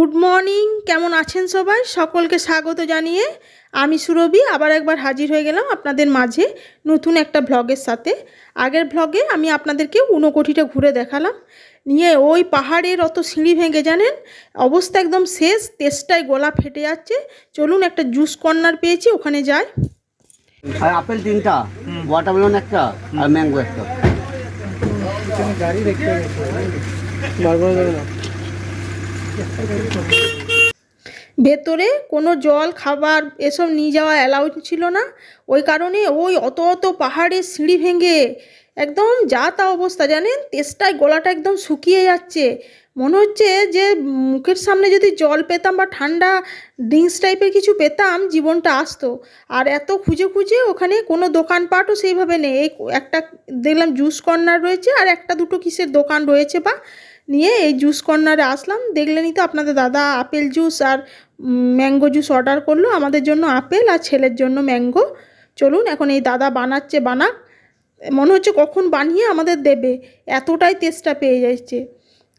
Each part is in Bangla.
গুড মর্নিং কেমন আছেন সবাই? সকলকে স্বাগত জানিয়ে আমি সুরভি আবার একবার হাজির হয়ে গেলাম আপনাদের মাঝে নতুন একটা ভ্লগের সাথে। আগের ভ্লগে আমি আপনাদেরকে ঊনকোটিটা ঘুরে দেখালাম। নিয়ে ওই পাহাড়ের অত সিঁড়ি ভেঙে জানেন? অবস্থা একদম শেষ তেষ্টায় গলা ফেটে যাচ্ছে। চলুন একটা জুস কর্নার পেয়েছি ওখানে যাই। আর আপেল তিনটা ওয়াটারমেলন একটা আর ম্যাঙ্গো একটা। ভেতরে কোনো জল, খাবার এসব নিয়ে যাওয়া অ্যালাউ ছিল না। ওই কারণে ওই অত অত পাহাড়ের সিঁড়ি ভেঙে একদম যা তা অবস্থা, জানেন? তেষ্টায় গলাটা একদম শুকিয়ে যাচ্ছে। মনে হচ্ছে যে মুখের সামনে যদি জল পেতাম বা ঠান্ডা ড্রিঙ্কস টাইপের কিছু পেতাম, জীবনটা আসতো। আর এত খুঁজে খুঁজে ওখানে কোনো দোকানপাটও সেইভাবে নেই। একটা দেখলাম জুস কর্নার রয়েছে আর একটা দুটো কিসের দোকান রয়েছে বা নিয়ে এই জুস কর্নারে আসলাম। দেখলেনই তো আপনাদের দাদা আপেল জুস আর ম্যাঙ্গো জুস অর্ডার করল। আমাদের জন্য আপেল আর ছেলের জন্য ম্যাঙ্গো চলুন, এখন এই দাদা বানাচ্ছে, বানাক। মনে হচ্ছে কখন বানিয়ে আমাদের দেবে। এতটাই তেষ্টা পেয়ে যাচ্ছে।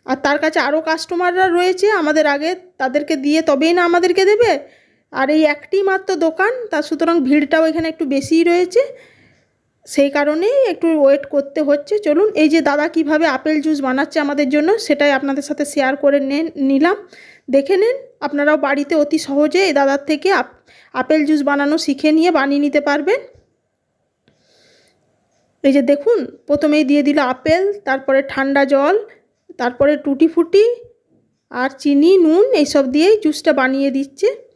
আর তার কাছে আরও কাস্টমাররা রয়েছে আমাদের আগে। তাদেরকে দিয়ে তবেই না আমাদেরকে দেবে। আর এই একটি মাত্র দোকান তা সুতরাং ভিড়টাও এখানে একটু বেশিই রয়েছে। সেই কারণেই একটু ওয়েট করতে হচ্ছে। চলুন, এই যে দাদা কীভাবে আপেল জুস বানাচ্ছে আমাদের জন্য, সেটাই আপনাদের সাথে শেয়ার করে নেন নিলাম। দেখে নেন, আপনারাও বাড়িতে অতি সহজে এই দাদার থেকে আপ- আপেল জুস বানানো শিখে নিয়ে বানিয়ে নিতে পারবেন। এই যে দেখুন, প্রথমেই দিয়ে দিল আপেল, তারপরে ঠান্ডা জল, তারপরে টুটি ফুটি আর চিনি, নুন, এইসব দিয়েই জুসটা বানিয়ে দিচ্ছে।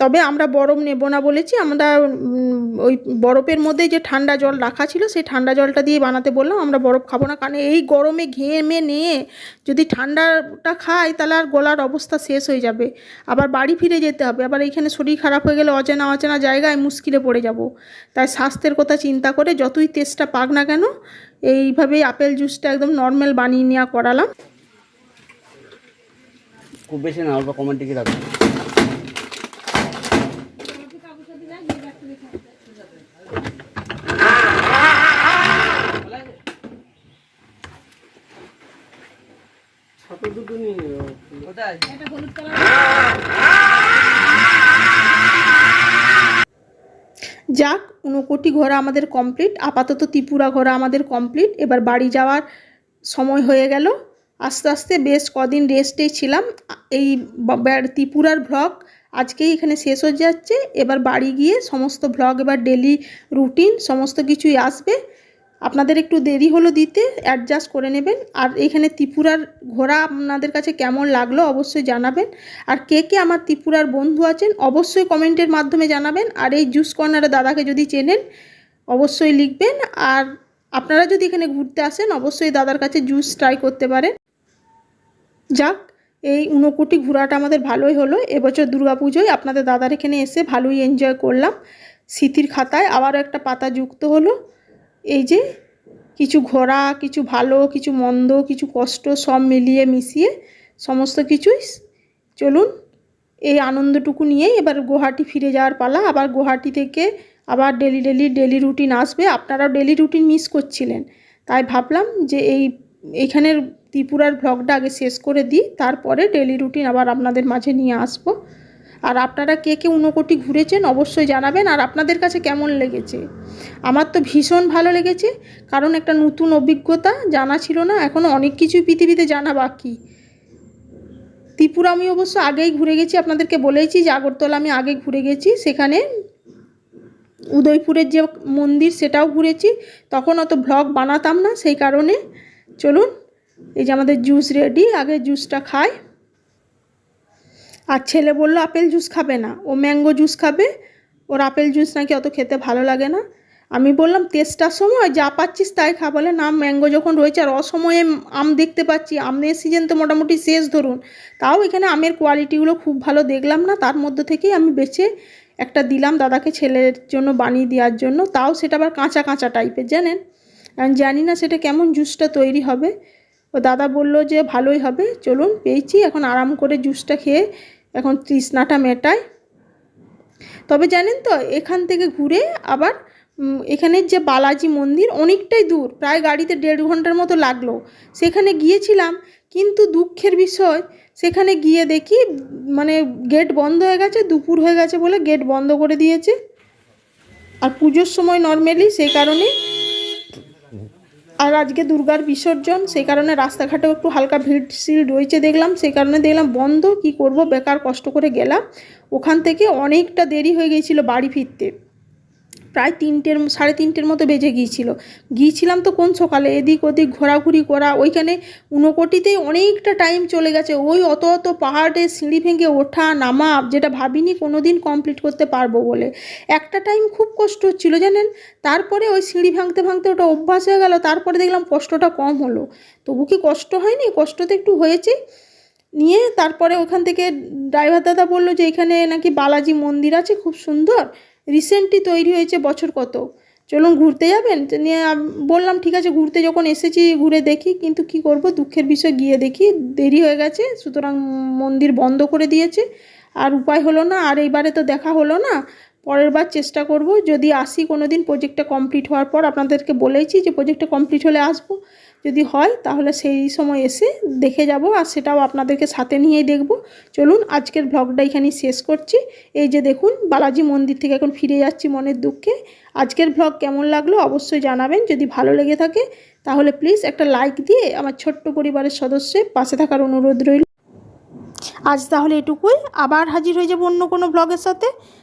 তবে আমরা বরফ নেব না বলেছি, আমরা ওই বরফের মধ্যে যে ঠান্ডা জল রাখা ছিল, সেই ঠান্ডা জলটা দিয়ে বানাতে বললাম, আমরা বরফ খাব না। কারণ এই গরমে ঘেমে নিয়ে যদি ঠান্ডাটা খাই, তাহলে আর গলার অবস্থা শেষ হয়ে যাবে। আবার বাড়ি ফিরে যেতে হবে, আবার এইখানে শরীর খারাপ হয়ে গেলে অচেনা অচেনা জায়গায় মুশকিলে পড়ে যাব। তাই স্বাস্থ্যের কথা চিন্তা করে যতই তেজটা পাক না কেন, এইভাবেই আপেল জুসটা একদম নর্মাল বানিয়ে নেওয়া করালাম। খুব বেশি না, অল্প কমেন্ট যাক, ঊনকোটি ঘোরা আমাদের কমপ্লিট আপাতত ত্রিপুরা ঘোরা আমাদের কমপ্লিট এবার বাড়ি যাওয়ার সময় হয়ে গেল। আস্তে আস্তে বেশ কদিন রেস্টেই ছিলাম। এই ত্রিপুরার ভ্লগ আজকেই এখানে শেষ হয়ে যাচ্ছে। এবার বাড়ি গিয়ে সমস্ত ভ্লগ এবার ডেলি রুটিন সমস্ত কিছুই আসবে। আপনাদের একটু দেরি হলো দিতে অ্যাডজাস্ট করে নেবেন। আর এখানে ত্রিপুরার ঘোরা আপনাদের কাছে কেমন লাগল অবশ্যই জানাবেন। আর কে কে আমার ত্রিপুরার বন্ধু আছেন, অবশ্যই কমেন্টের মাধ্যমে জানাবেন। আর এই জুস কর্নারের দাদাকে যদি চেনেন, অবশ্যই লিখবেন। আর আপনারা যদি এখানে ঘুরতে আসেন, অবশ্যই দাদার কাছে জুস ট্রাই করতে পারেন। যাক, এই ঊনকোটি ঘোরাটা আমাদের ভালোই হলো। এবছর দুর্গাপুজোয় আপনাদের দাদার এখানে এসে ভালোই এনজয় করলাম। স্মৃতির খাতায় আবারও একটা পাতা যুক্ত হলো। এই যে কিছু ঘোরা, কিছু ভালো, কিছু মন্দ, কিছু কষ্ট সব মিলিয়ে মিশিয়ে সমস্ত কিছুই চলুন এই আনন্দটুকু নিয়েই এবার গুয়াহাটি ফিরে যাওয়ার পালা। আবার গুয়াহাটি থেকে আবার ডেলি ডেলি ডেলি রুটিন আসবে। আপনারাও ডেলি রুটিন মিস করছিলেন। তাই ভাবলাম যে এই এইখানের ত্রিপুরার ভ্লগটা আগে শেষ করে দিই। তারপরে ডেলি রুটিন আবার আপনাদের মাঝে নিয়ে আসব। আর আপনারা কে কে ঊনকোটি ঘুরেছেন অবশ্যই জানাবেন আর আপনাদের কাছে কেমন লেগেছে? আমার তো ভীষণ ভালো লেগেছে, কারণ একটা নতুন অভিজ্ঞতা জানা ছিল না এখনও অনেক কিছুই পৃথিবীতে জানা বাকি। ত্রিপুরা আমি অবশ্য আগেই ঘুরে গেছি, আপনাদেরকে বলেইছি যে আগরতলা আমি আগে ঘুরে গেছি, সেখানে উদয়পুরের যে মন্দির সেটাও ঘুরেছি, তখন অত ভ্লগ বানাতাম না, সেই কারণে চলুন, এই যে আমাদের জুস রেডি আগে জুসটা খাই। আর ছেলে বলল, আপেল জুস খাবে না। ও ম্যাঙ্গো জুস খাবে। ওর আপেল জুস নাকি অত খেতে ভালো লাগে না। আমি বললাম তেষ্টার সময়, যা পাচ্ছিস তাই খা। বলে, না, ম্যাঙ্গো যখন রয়েছে আর অসময়ে আম দেখতে পাচ্ছি আমের সিজন তো মোটামুটি শেষ ধরুন। তাও এখানে আমের কোয়ালিটিগুলো খুব ভালো দেখলাম না, তার মধ্যে থেকেই আমি বেছে একটা দিলাম দাদাকে ছেলের জন্য বানিয়ে দেওয়ার জন্য। তাও সেটা আবার কাঁচা কাঁচা টাইপের জানেন? জানি না সেটা কেমন জুসটা তৈরি হবে। ও দাদা বলল যে, ভালোই হবে। চলুন, পেয়েছি। এখন আরাম করে জুসটা খেয়ে এখন তৃষ্ণাটা মেটাই তবে জানেন তো, এখান থেকে ঘুরে আবার এখানের যে বালাজি মন্দির অনেকটাই দূর, প্রায় গাড়িতে দেড় ঘণ্টার মতো লাগল। সেখানে গিয়েছিলাম, কিন্তু দুঃখের বিষয়, সেখানে গিয়ে দেখি মানে গেট বন্ধ হয়ে গেছে, দুপুর হয়ে গেছে বলে গেট বন্ধ করে দিয়েছে। আর পুজোর সময় নর্মালি সেই কারণে আর আজকে দুর্গার বিসর্জন, সেই কারণে রাস্তাঘাটেও একটু হালকা ভিড় সিল রয়েছে দেখলাম, সেই কারণে দেখলাম, বন্ধ, কি করব? বেকার, কষ্ট করে গেলাম। ওখান থেকে অনেকটা দেরি হয়ে গিয়েছিল বাড়ি ফিরতে। প্রায় তিনটের সাড়ে তিনটের মতো বেজে গিয়েছিল। গিয়েছিলাম তো কোন সকালে? এদিক ওদিক ঘোরাঘুরি করা, ওইখানে ঊনকোটিতেই অনেকটা টাইম চলে গেছে। ওই অত অত পাহাড়ে সিঁড়ি ভেঙে ওঠা, নামা, যেটা ভাবিনি কোনো দিন কমপ্লিট করতে পারব বলে। একটা টাইম খুব কষ্ট হচ্ছিল, জানেন? তারপরে ওই সিঁড়ি ভাঙতে ভাঙতে ওটা অভ্যাস হয়ে গেল, তারপরে দেখলাম কষ্টটা কম হলো। তবু কি কষ্ট হয়নি? কষ্ট তো একটু হয়েছে। নিয়ে তারপরে ওখান থেকে ড্রাইভার দাদা বলল যে, এখানে নাকি বালাজি মন্দির আছে, খুব সুন্দর। রিসেন্টলি তৈরি হয়েছে বছর কত চলুন ঘুরতে যাবেন? নিয়ে বললাম, ঠিক আছে, ঘুরতে যখন এসেছি, ঘুরে দেখি, কিন্তু কি করব? দুঃখের বিষয়, গিয়ে দেখি। দেরি হয়ে গেছে, সুতরাং মন্দির বন্ধ করে দিয়েছে। আর উপায় হলো না, আর এইবারে তো দেখা হলো না। পরের বার চেষ্টা করব। যদি আসি কোনো দিন প্রজেক্টটা কমপ্লিট হওয়ার পর আপনাদেরকে বলেইছি যে প্রজেক্টটা কমপ্লিট হলে আসব। যদি হয় তাহলে সেই সময় এসে দেখে যাব আর সেটাও আপনাদেরকে সাথে নিয়েই দেখব। চলুন আজকের ব্লগটা এখানেই শেষ করছি। এই যে দেখুন বালাজি মন্দির থেকে এখন ফিরে যাচ্ছি মনের দুঃখে। আজকের ব্লগ কেমন লাগল অবশ্যই জানাবেন। যদি ভালো লেগে থাকে তাহলে প্লিজ একটা লাইক দিয়ে আমার ছোট্ট পরিবারের সদস্যের পাশে থাকার অনুরোধ রইল। আজ তাহলে এটুকুই। আবার হাজির হয়ে যাব অন্য কোনো ব্লগের সাথে।